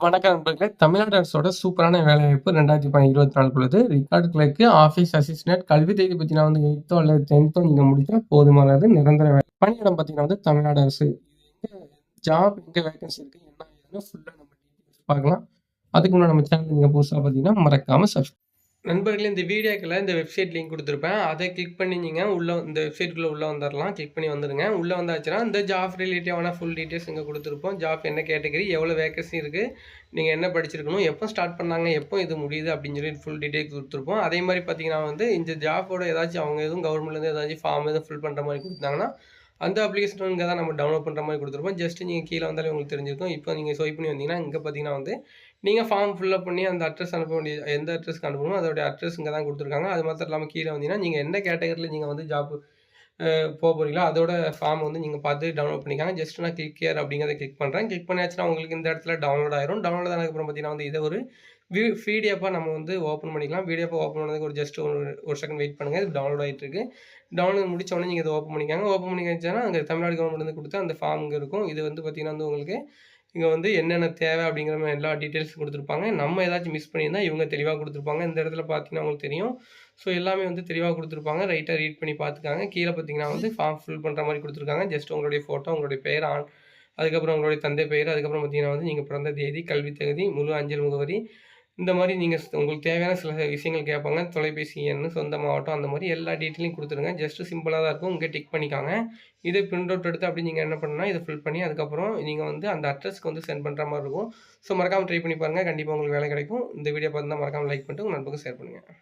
வணக்கம் நண்பர்களே. தமிழ்நாடு அரசோட சூப்பரான வேலைவாய்ப்பு ரெண்டாயிரத்தி ப இருபத்தி பொழுது ரிகார்டு கிளர்க்கு ஆஃபீஸ் அசிஸ்டன்ட் கல்வி தேதி பார்த்தீங்கன்னா வந்து எயித்தோ அல்லது டென்த்தோ நீங்கள் முடித்தால் போதுமானது நிரந்தர வேலை பணியிடம் பார்த்தீங்கன்னா வந்து தமிழ்நாடு அரசு எங்கே ஜாப் எங்கே வேகன்சி இருக்குது என்ன ஃபுல்லாக நம்ம பார்க்கலாம். அதுக்கு முன்னாடி நம்ம சேனல் நீங்கள் புதுசாக பார்த்தீங்கன்னா மறக்காமல் சப்ஸ்கிரைப் நண்பர்களே இந்த வீடியோக்கில் இந்த வெப்சைட் லிங்க் கொடுத்துருப்பேன். அதை கிளிக் பண்ணிங்க உள்ளே இந்த வெப்சைட்டுக்குள்ளே உள்ளே வந்துடலாம் கிளிக் பண்ணி வந்துடுங்க உள்ளே வந்தாச்சுன்னா இந்த ஜாப் ரிலேட்டிவான ஃபுல் டீட்டெயில்ஸ் இங்கே கொடுத்துருப்போம். ஜாப் என்ன கேட்டகரி எவ்வளோ வேகன்சி இருக்குது நீங்கள் என்ன படிச்சிருக்கணும் எப்போ ஸ்டார்ட் பண்ணாங்க எப்போ இது முடியுது அப்படின்னு சொல்லி ஃபுல் டீட்டெயில்ஸ் கொடுத்துருப்போம். அதே மாதிரி பார்த்தீங்கன்னா வந்து இந்த ஜாப்போட ஏதாச்சும் அவங்க எதுவும் கவர்மெண்ட்லேருந்து ஏதாச்சும் ஃபார்ம் எதுவும் ஃபில் பண்ணுற மாதிரி கொடுத்தாங்கன்னா அந்த அப்ளிகேஷன் இங்கே தான் நம்ம டவுன்லோட் பண்ணுற மாதிரி கொடுத்துருப்போம். ஜஸ்ட் நீங்கள் கீழே வந்தாலே உங்களுக்கு தெரிஞ்சிருக்கும். இப்போ நீங்கள் ஸ்வைப் பண்ணி வந்தீங்கன்னா இங்கே பார்த்தீங்கன்னா வந்து நீங்கள் ஃபார்ம் ஃபில்லப் பண்ணி அந்த அட்ரஸ் அனுப்ப வேண்டிய எந்த அட்ரஸ்க்கு அனுப்பணுமோ அதோடைய அட்ரஸ் இங்கே தான் கொடுத்துருக்காங்க. அது மாத்திரம் இல்லாமல் கீழே வந்தீங்கன்னா நீங்கள் எந்த கேட்டகரியில் நீங்கள் வந்து ஜாப் போக போகிறீங்களோ அதோட ஃபார்ம் வந்து நீங்கள் பார்த்து டவுன்லோட் பண்ணிக்காங்க. ஜஸ்ட் நான் கிளிக் கேர் அப்படிங்கிறத கிளிக் பண்ணுறேன் கிளிக் பண்ணியாச்சுன்னா உங்களுக்கு இந்த இடத்துல டவுன்லோட் ஆயிரும். டவுன்லோட் ஆனதுக்கப்புறம் பார்த்தீங்கன்னா வந்து இதை ஒரு வீ பிடிஎஃபாக நம்ம வந்து ஓப்பன் பண்ணிக்கலாம். பிடிஎஃபாக ஓப்பன் பண்ணதுக்கு ஒரு ஜஸ்ட் ஒரு ஒரு செகண்ட் வெயிட் பண்ணுங்கள் இது டவுன்லோட் ஆகிட்டு இருக்கு. டவுன்லோட் முடிச்ச உடனே நீங்கள் இதை ஓப்பன் பண்ணிக்காங்க. ஓப்பன் பண்ணி அங்கே தமிழ்நாடு கவர்மெண்ட் கொடுத்து அந்த ஃபார்ம் இங்கே இருக்கும். இது வந்து பார்த்தீங்கன்னா வந்து உங்களுக்கு இங்கே வந்து என்னென்ன தேவை அப்படிங்கிற மாதிரி எல்லா டீட்டெயில்ஸும் கொடுத்துருப்பாங்க. நம்ம ஏதாச்சும் மிஸ் பண்ணியிருந்தால் இவங்க தெளிவாக கொடுத்துருப்பாங்க. இந்த இடத்துல பார்த்தீங்கன்னா உங்களுக்கு தெரியும். ஸோ எல்லாமே வந்து தெளிவாக கொடுத்துருப்பாங்க. ரைட்டாக ரீட் பண்ணி பார்த்துக்காங்க கீழே பார்த்தீங்கன்னா வந்து ஃபார்ம் ஃபில் பண்ணுற மாதிரி கொடுத்துருக்காங்க. ஜஸ்ட் உங்களுடைய ஃபோட்டோ உங்களுடைய பெயர் ஆன் அதுக்கப்புறம் உங்களுடைய தந்தை பெயர் அதுக்கப்புறம் பார்த்தீங்கன்னா வந்து நீங்கள் பிறந்த தேதி கல்வி தகுதி முழு அஞ்சல் முகவரி இந்த மாதிரி நீங்கள் உங்களுக்கு தேவையான சில விஷயங்கள் கேட்பாங்க. தொலைபேசி எண் சொந்த மாவட்டம் அந்த மாதிரி எல்லா டீட்டெயிலையும் கொடுத்துருங்க ஜஸ்ட்டு சிம்பிளாக தான் இருக்கும். உங்கள் டிக் பண்ணிக்காங்க. இதை பிரிண்ட் அவுட் எடுத்து அப்படி நீங்கள் என்ன பண்ணால் இதை ஃபில் பண்ணி அதுக்கப்புறம் நீங்கள் வந்து அந்த அட்ரஸ்க்கு வந்து சென்ட் பண்ணுற மாதிரி இருக்கும். ஸோ மறக்காமல் ட்ரை பண்ணி பாருங்கள் கண்டிப்பாக உங்களுக்கு வேலை கிடைக்கும். இந்த வீடியோ பார்த்து மறக்காமல் லைக் பண்ணிட்டு உங்கள் நண்பருக்கு ஷேர் பண்ணுங்கள்